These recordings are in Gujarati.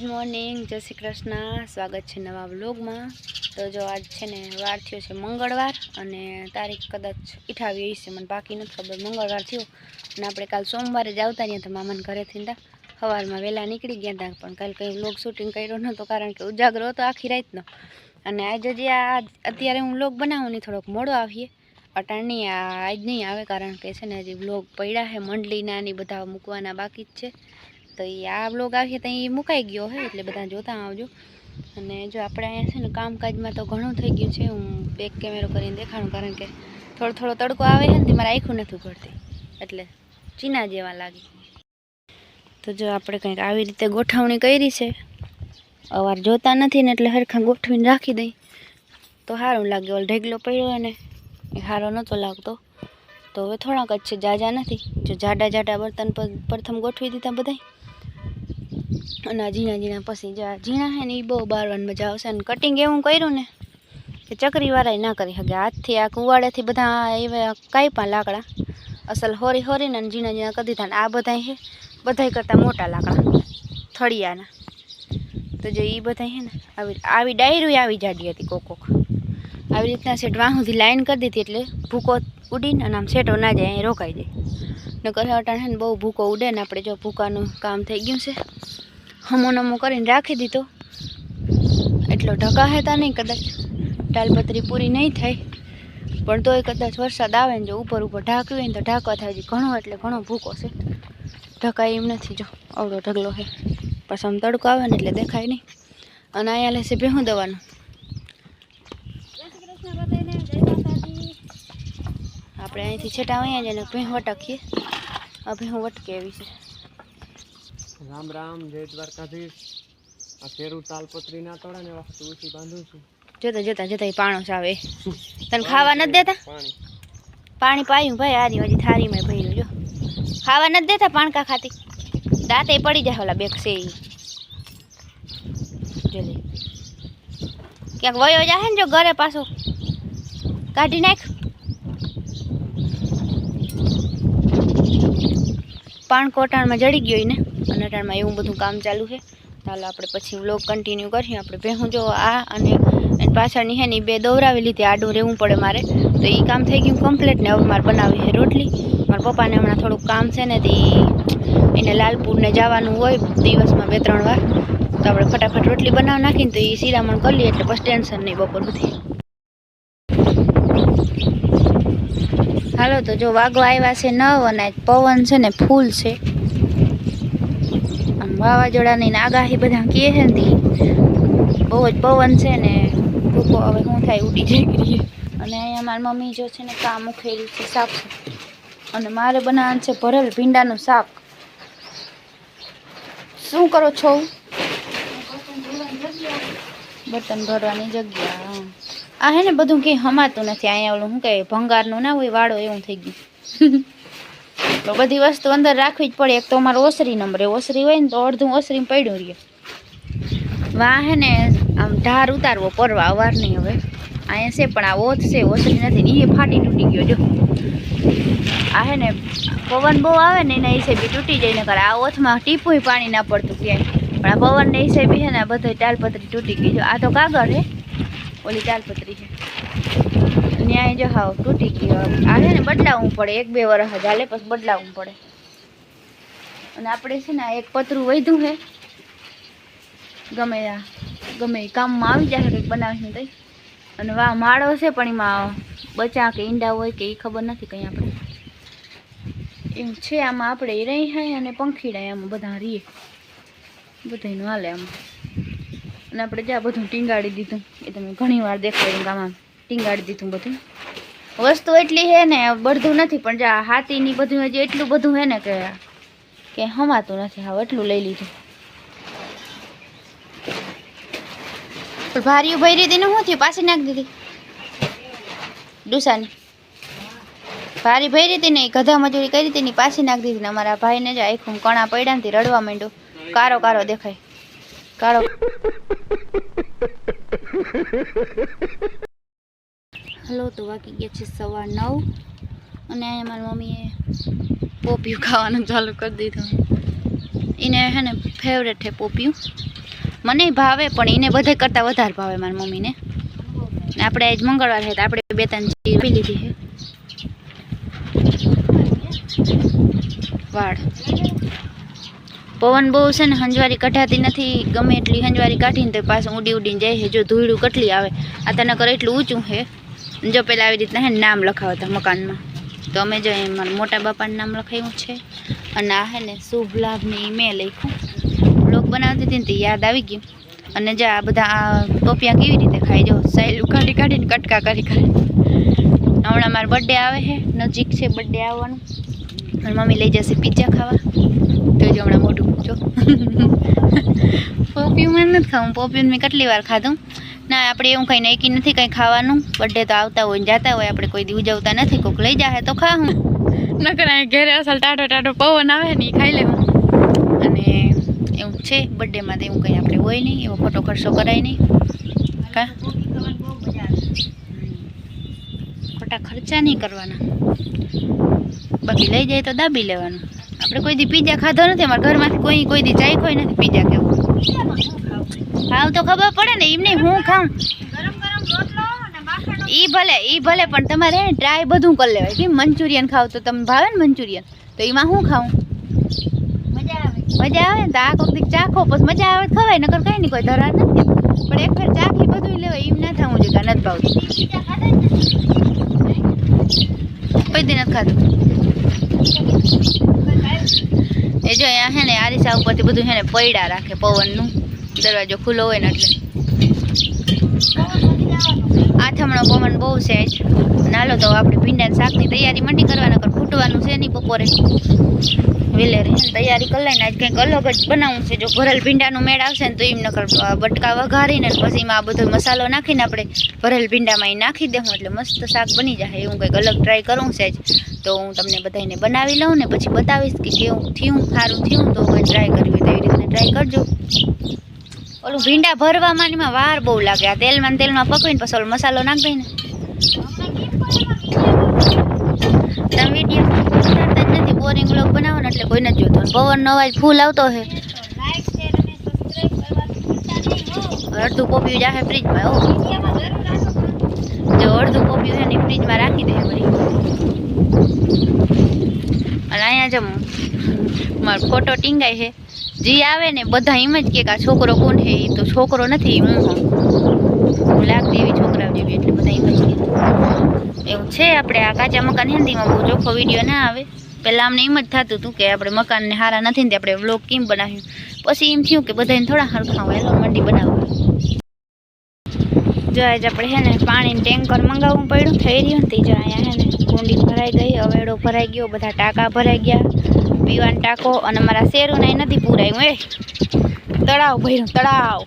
ગુડ મોર્નિંગ જય શ્રી કૃષ્ણ. સ્વાગત છે નવા વ્લોગમાં. તો જો આજ છે ને વાર થયો છે મંગળવાર અને તારીખ કદાચ ઇઠાવી છે મને બાકી નથી ખબર. મંગળવાર થયો અને આપણે કાલ સોમવારે જ આવતા ત્યાં તો મામાને ઘરેથી હતા સવારમાં વહેલા નીકળી ગયા હતા પણ કાલ કંઈ વ્લોગ શૂટિંગ કર્યો નહોતો કારણ કે ઉજાગરો હતો આખી રાતનો. અને આજે જે આ અત્યારે હું વ્લોગ બનાવું ને થોડોક મોડો આવીએ. અટાણ આ આજ નહીં આવે, કારણ કે છે ને હજી વ્લોગ પડ્યા છે, મંડલીના ને બધા મૂકવાના બાકી જ છે. તો એ આ બ્લોગ આવશે તો એ મુકાઈ ગયો હોય એટલે બધા જોતા આવજો. અને જો આપણે અહીંયા છે ને કામકાજમાં તો ઘણું થઈ ગયું છે, હું બેક કેમેરો કરીને દેખાડું કારણ કે થોડો થોડો તડકો આવે છે ને તે મારે આખું નથી પડતી એટલે ચીના જેવા લાગે. તો જો આપણે કંઈક આવી રીતે ગોઠવણી કરી છે. અવાર જોતા નથી ને એટલે હરખા ગોઠવીને રાખી દઈ. તો સારું લાગે ઓલ ઢેગલો પડ્યો ને એ સારો નહોતો લાગતો. તો હવે થોડાક જ છે, જાજા નથી. જો જાડા જાડા બર્તન પર પ્રથમ ગોઠવી દીધા બધાય. અને ઝીણા ઝીણા પસી જાય ઝીણા છે ને એ બહુ બારવાની મજા આવશે અને કટિંગ એવું કર્યું ને કે ચકરીવાળા ના કરી શકે. હાથથી આ કુવાડેથી બધા એવા કાપ્યા લાકડા. અસલ હોરી હોરીને અને ઝીણા ઝીણા કરી દીધા ને આ બધા છે બધાય કરતાં મોટા લાકડા, થળિયાના. તો જો એ બધા છે ને આવી આવી ડાયરી આવી જાડી હતી કોક કોક. આવી રીતના સેટ વાં લાઈન કરી દીધી એટલે ભૂકો ઉડીને અને આમ સેટો ના જાય, અહીં રોકાઈ જાય. કરે અટાણે છે ને બહુ ભૂકો ઉડે ને આપણે જો ભૂકાનું કામ થઈ ગયું છે. હમો નમો કરીને રાખી દીધો. એટલો ઢકા હેતા નહીં, કદાચ ટાલપત્રી પૂરી નહીં થાય પણ તોય કદાચ વરસાદ આવે ને જો ઉપર ઉપર ઢાંક્યું હોય ને તો ઢાંકવા થાય છે. ઘણો એટલે ઘણો ભૂકો છે. ઢકાય એમ નથી, જો અવડો ઢગલો છે પછી આમ તડકો આવે ને એટલે દેખાય નહીં. અને અહીંયા લેશે ભેહું દવાનું. આપણે અહીંથી છેટા અહીંયા જઈને ભેહ વટકીએ આ ભેહું વટકે એવી છે. રામ રામ જય દ્વારકાધીશ. આ શેરું તાલપત્રી ના તળે ને એવા તુલસી બાંધું છું. જોતા જોતા જોતા પાણો આવે. તને ખાવા નથી દેતા? પાણી. પાયું ભાઈ આરી હજી થારીમાં ભર્યું જો. ખાવા નથી દેતા પાણકા ખાતી. દાંતે પડી જાય ઓલા બેક છે ઈ. ક્યાંક વયો જાય ને જો ઘરે પાછો કાઢી નાખ. પાણ કોટાણમાં જડી ગયો ને. અને અટાણમાં એવું બધું કામ ચાલુ છે. ચાલો આપણે પછી વ્લોગ કન્ટિન્યુ કરીએ. આપણે ભેહું જો આ અને એની પાછળની હે ને બે દોવરાવી લીધી. આડું રહેવું પડે મારે. તો એ કામ થઈ ગયું કમ્પ્લીટ ને હવે મારે બનાવી છે રોટલી. મારા પપ્પાને હમણાં થોડુંક કામ છે ને તે એને લાલપુરને જવાનું હોય દિવસમાં બે ત્રણ વાર. તો આપણે ફટાફટ રોટલી બનાવી નાખીને તો એ શિરામણ કરી લઈએ. એટલે પછી ટેન્શન નહીં બપોર બધી હાલો, તો જો વાઘો આવ્યા છે નવ અને પવન છે ને ફૂલ છે. આમ વાવાઝોડાની આગાહી બધા કહે છે ને બહુ જ પવન છે ને ભૂકો હવે શું થાય, ઉડી જાય કરીએ અને અહીંયા મારી મમ્મી જો છે ને કામ ઉખેર્યું છે શાક અને મારે બનાવવાનું છે ભરેલ ભીંડાનું શાક. શું કરો છો? બટન ભરવાની જગ્યા. આ હે ને બધું કંઈ હમાતું નથી. અહીંયા ઓલું શું કહે ભંગારનું ના હોય વાળો એવું થઈ ગયું. તો બધી વસ્તુ અંદર રાખવી જ પડે. એક તો અમારો ઓસરી નંબર. ઓસરી હોય ને તો અડધું ઓસરી પડ્યું રહે. વાહ હે ને આમ ધાર ઉતારવો પરવા અવાર નહીં હવે. અહીંયા છે, પણ આ ઓથ છે, ઓસરી નથી એ ફાટી તૂટી ગયો, જો. આ હે ને પવન બહુ આવે ને એના હિસાબે તૂટી જાય ને કરે આ ઓથમાં ટીપું પાણી ના પડતું ક્યાંય. પણ આ પવનને હિસાબે છે ને બધો ટાલપત્રી તૂટી ગઈ. જો આ તો કાગળ હે. ઓલી ટાલપત્રી છે. ન્યાય જો હાવ તૂટી ગયો આ છે ને બદલાવવું પડે, એક બે વર્ષ હાલે, પછી બદલાવવું પડે. અને આપણે છે ને એક પતરું વધ્યું છે. ગમે આ, ગમે કામમાં આવી જાય કંઈક બનાવીશું તઈ. અને વાહ, માળો છે પણ એમાં બચા કે ઈંડા હોય કે એ ખબર નથી કંઈ આપણે. એમ છે આમાં આપણે રહી હાય અને પંખીડા આમાં બધા રીએ. બધાનું હાલે આમાં. અને આપણે જ્યાં બધું ટીંગાડી દીધું. એ તમે ઘણી વાર દેખાય આમાં ટીંગાડી દીધું બધું. વસ્તુ એટલી છે ને, બધું નથી, પણ જ્યાં હાથીની બધું હજી એટલું બધું છે ને કે હમાતું નથી. હા, એટલું લઈ લીધું. ભારીયું ભરી હતી શું થયું? પાછી નાખી દીધી. ડુસાની. ભારી ભરી હતી ને, ગધા મજૂરી કરી હતી ને, પાછી નાખી દીધી અમારા ભાઈને જ આખું કણા પડ્યા ને રડવા માંડ્યું. કારો કારો દેખાય. કારો હલો તો વાગી ગયા છે સવા નવ. અને મારી મમ્મીએ પોપિયું ખાવાનું ચાલુ કરી દીધું. એને હે ને ફેવરેટ છે પોપિયું મને ભાવે, પણ એને બધે કરતાં વધારે ભાવે મારી મમ્મીને. આપણે આજ મંગળવાર છે, તો આપણે બે ત્રણ ચીજ પી લીધી છે. વાળ. પવન બહુ છે ને હંજવારી કઢાતી નથી, ગમે એટલી હંજવારી કાઢીને તો પાછું ઉડી ઉડીને જાય છે. જો ધૂળું કેટલી આવે, આ તને કરે એટલું ઊંચું છે? જો પેલા આવી રીતના હે નામ લખાવતા મકાનમાં. તો અમે જો એ મારા મોટા બાપાનું નામ લખાવ્યું છે. અને આ હે ને શુભ લાભની મેં લખ્યું. બ્લોગ બનાવતી હતી ને તે યાદ આવી ગયું. અને જો આ બધા આ ટોપિયા કેવી રીતે ખાઈ જો સાયલું કાઢી કાઢીને કટકા કરી કરી હમણાં મારો બર્થડે આવે છે, નજીક છે બર્થડે આવવાનું. અને મમ્મી લઈ જશે પિઝા ખાવા. તો જો હમણાં મોઢું જો પોપિયું મને નથી ખાવું. પોપિયું મેં કેટલી વાર ખાધું. ના, આપણે એવું કંઈ નક્કી નથી કંઈ ખાવાનું. બર્થડે તો આવતા હોય ને જતા હોય, આપણે કોઈ દી ઉજવતા નથી. કોઈક લઈ જાય તો ખા હું નકર અહીં ઘરે અસલ ટાટો ટાટો પવન આવે ને ખાઈ લેવું અને એવું છે બર્થડેમાં તો એવું કંઈ આપણે હોય નહીં. એવો ખોટો ખર્ચો કરાય નહીં. કા? ખોટા ખર્ચા નહીં કરવાના. બાકી લઈ જાય તો દાબી લેવાનું. આપણે કોઈ દી પીઝા ખાધો નથી, અમારા ઘરમાંથી કોઈ કોઈ દી ચાય કોઈ નથી પીઝા કેવું ખાવ તો ખબર પડે ને, એમ નહીં હું ખાઉં. ઈ ભલે ઈ ભલે, પણ તમારે ટ્રાય બધું કરી લેવાય. કે મંચુરિયન ખાવ તો તમને ભાવે ને મંચુરિયન? તો એમાં શું ખાવું મજા આવે ને? તો આ કોઈક ચાખો, પછી મજા આવે ખવાય, નકર કઈ નહીં, કોઈ ધરા નથી. પણ એક ફેર ચાખી બધું લેવાય એમ ના થવું જોઈએ કે નથી ભાવતું એ જો અહીંયા છે ને આરીસા ઉપરથી બધું છે ને પૈડા રાખે પવનનું. દરવાજો ખુલ્લો હોય ને એટલે. આથમણો પવન બહુ છે જ. નાલો તો આપણે ભીંડા શાકની તૈયારી મંડી કરવાના કર ફૂટવાનું છે નહીં બપોરે. વેલેરે તૈયારી કરી લઈને આજ કંઈક અલગ જ બનાવવું છે. જો ભરેલ ભીંડાનું મેળ આવશે ને તો એમ નકર અ, બટકા વઘારીને ને પછી એમાં આ બધો મસાલો નાખીને આપણે ભરેલ ભીંડામાં એ નાખી દેવું એટલે મસ્ત શાક બની જાય. એવું કંઈક અલગ ટ્રાય કરું છે આજ. તો હું તમને બધાને બનાવી લઉં ને પછી બતાવીશ કે કેવું થયું સારું થયું તો કંઈ ટ્રાય કરવી હોય તો એવી રીતના ટ્રાય કરજો. ઓલું ભીંડા ભરવામાં ને એમાં વાર બહુ લાગે. આ તેલમાં ને તેલમાં પકવીને પછી ઓલો મસાલો નાખ દઈને. તમે વીડિયો ઉતારતા જ નથી બોરિંગ બ્લોક બનાવો ને એટલે કોઈ નથી જોતો. પવનનો અવાજ ફૂલ આવતો છે અડધું પોપિયું જાહે ફ્રીજમાં હો. જો અડધું પોપિયું છે ને ફ્રીજમાં રાખી દે વળી અને અહીંયા જો મારો ફોટો ટીંગાય છે. જે આવે ને બધા એમ જ કે આ છોકરો કોણ છે? એ તો છોકરો નથી હું હું? લાગતી એવી છોકરા જેવી એટલે બધા એમ જ કે. એવું છે આપણે આ કાચા મકાન હિન્દીમાં બહુ ચોખ્ખો વીડિયો ના આવે. પહેલાં અમને એમ જ થતું હતું કે આપણે મકાનને સારા નથી ને તે આપણે વ્લોગ કેમ બનાવ્યું? પછી એમ થયું કે બધાને થોડા હરખા હોય એલો મંડી બનાવવા. જો આજ આપણે છે ને પાણીનું ટેન્કર મંગાવવું પડ્યું, થઈ રહ્યું ને તે જો અહીંયા છે ને કુંડી ભરાઈ ગઈ હવેડો ભરાઈ ગયો, બધા ટાંકા ભરાઈ ગયા, પીવાનો ટાંકો અને મારા શેરું ને નથી પૂરાયું, એ. તળાવ ભર્યું, તળાવ.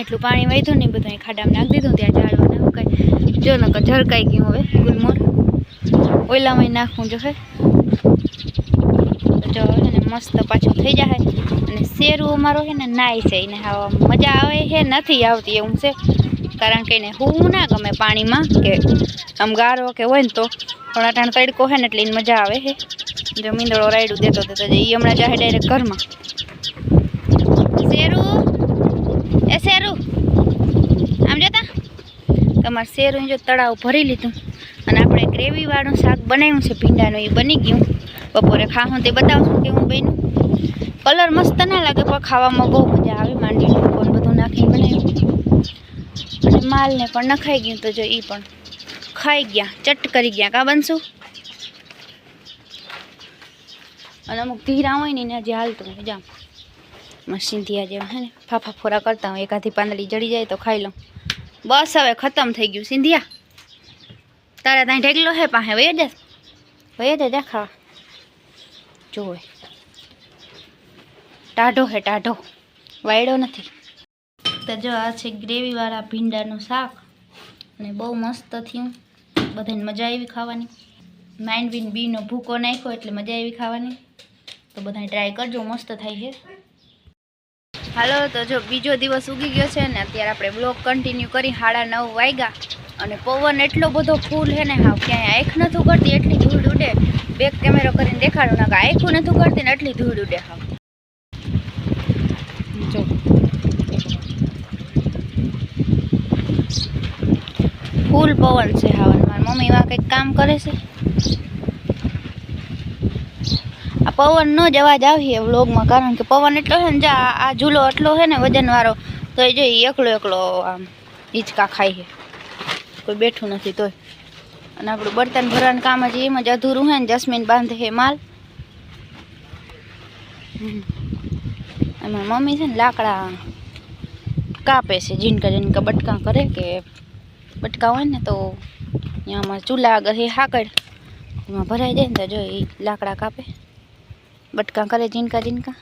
એટલું પાણી વહેતું ને એ બધું અહીં ખાડામાં નાખી દીધું, ત્યાં ઝાડવા નાખું કાંઈ. જો નકર ઝરકાઈ ગયું હવે, ગુલમોર. ઓલામાં નાખવું જો હે. જો ને મસ્ત પાછું થઈ જાય અને શેરું અમારો છે ને નાય છે, એને હાવ મજા આવે છે, નથી આવતી એવું છે. કારણ કે એને હું ના ગમે પાણીમાં, કે આમ ગારો કે હોય ને તો. પણ અટાણ તડકો છે ને એટલે એને મજા આવે છે. જો મીંદડો રાયડું દેતો દેતો એ હમણાં જાય ડાયરેક્ટ ઘરમાં. શેરું? એ શેરું? આમ જોતા? તમારે શેરું જો તળાવ ભરી લીધું. અને આપણે ગ્રેવીવાળું શાક બનાવ્યું છે, ભીંડાનું, એ બની ગયું. બપોરે ખાવું તે બતાવશું કેવું બન્યું. કલર મસ્ત ના લાગે, પણ ખાવામાં બહુ મજા આવે. માંડી કોણ બધું નાખીને બનાવ્યું. અને માલને પણ નખાઈ ગયું તો જો એ પણ. ખાઈ ગયા, ચટ કરી ગયા. કા બનશું? અને અમુક ધીરા હોય ને એને હજી હાલતું હોય જામ મશીનથી આજે હે ને, ફાફા ફોરા કરતા હોય એકાથી પાંદડી જડી જાય તો ખાઈ લઉં. બસ હવે ખતમ થઈ ગયું. સિંધિયા, તારે ત્યાં ઢેકલો હે પાસે વૈયા જા. વૈયા જા જા ખાવા. જોવે. ટાઢો હે ટાઢો. વાયડો નથી. તો જો આ છે ગ્રેવીવાળા ભીંડાનું શાક. અને બહુ મસ્ત થયું. બધાને મજા આવી ખાવાની. માઇન્ડ બીન બીનો ભૂકો નાખ્યો એટલે મજા આવી ખાવાની. તો બધાને ટ્રાય કરજો, મસ્ત થાય છે. હાલો, તો જો બીજો દિવસ ઉગી ગયો છે ને અત્યારે આપણે બ્લોગ કન્ટિન્યુ કરી સાડા નવ વાગ્યા. અને પવન એટલો બધો ફૂલ છે ને હા ક્યાંય આંખ નથી કરતી એટલી ધૂળ ઉડે બેક કેમેરો કરીને દેખાડું ના આખું નથી કરતી ને એટલી ધૂળ ઉડે ફૂલ પવન છે હવે. મારી મમ્મી એમાં કંઈક કામ કરે છે. આ પવન પવનનો જ અવાજ આવીએ વ્લોગમાં, કારણ કે પવન એટલો છે ને જે આ ઝૂલો એટલો છે ને વજનવાળો તો એ જો એકલો એકલો આમ હિચકા ખાઈ છે. કોઈ બેઠું નથી તોય. અને આપણું બર્તન ભરવાનું કામ જ એમ જ અધૂરું હોય ને, જસ્મીન બાંધે હે માલ. એમાં મમ્મી છે ને લાકડા કાપે છે જીનકા જીનકા બટકા કરે કે બટકા હોય ને તો અહીંયામાં ચૂલા આગળ હે હાકડ. એમાં ભરાઈ જાય ને તો જો એ લાકડા કાપે. બટકા કરે જીનકા જીનકા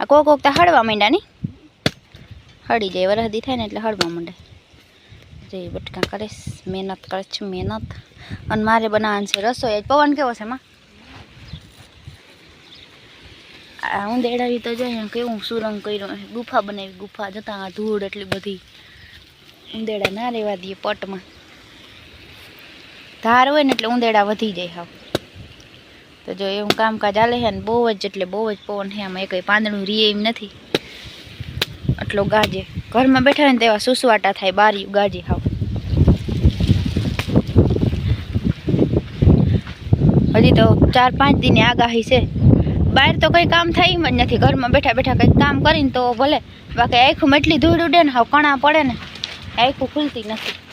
આ કોક કોક તો હળવા માંડ્યા નહીં હળી જાય વરહદી થાય ને એટલે હળવા માંડે. જે બટકા કરીશ, મહેનત કરે છે મહેનત. અને મારે બનાવવાનું છે રસોઈ. આજ પવન કેવો છે એમાં આ દેડાવી તો જો કેવું સુરંગ કર્યો ગુફા બનાવી, ગુફા જતા ધૂળ એટલી બધી. ઉંદેડા ના રહેવા દઈએ પટમાં. ધાર હોય ને એટલે ઉંદેડા વધી જાય હાવ. તો જો એવું કામકાજ ચાલે છે ને, બહુ જ એટલે બહુ જ પવન છે. આમાં કંઈ પાંદડું રીએ એમ નથી. આટલો ગાજે. ઘરમાં બેઠા હોય ને તેવા સુસવાટા થાય, બારી ગાજે હાવ. હજી તો ચાર પાંચ દિનની આગાહી છે. બહાર તો કંઈ કામ થાય એમ જ નથી. ઘરમાં બેઠા બેઠા કંઈક કામ કરીને તો ભલે. બાકી આખું એટલી ધૂળ ઉડે ને હાવ કણા પડે ને. આખું ખુલતી નથી.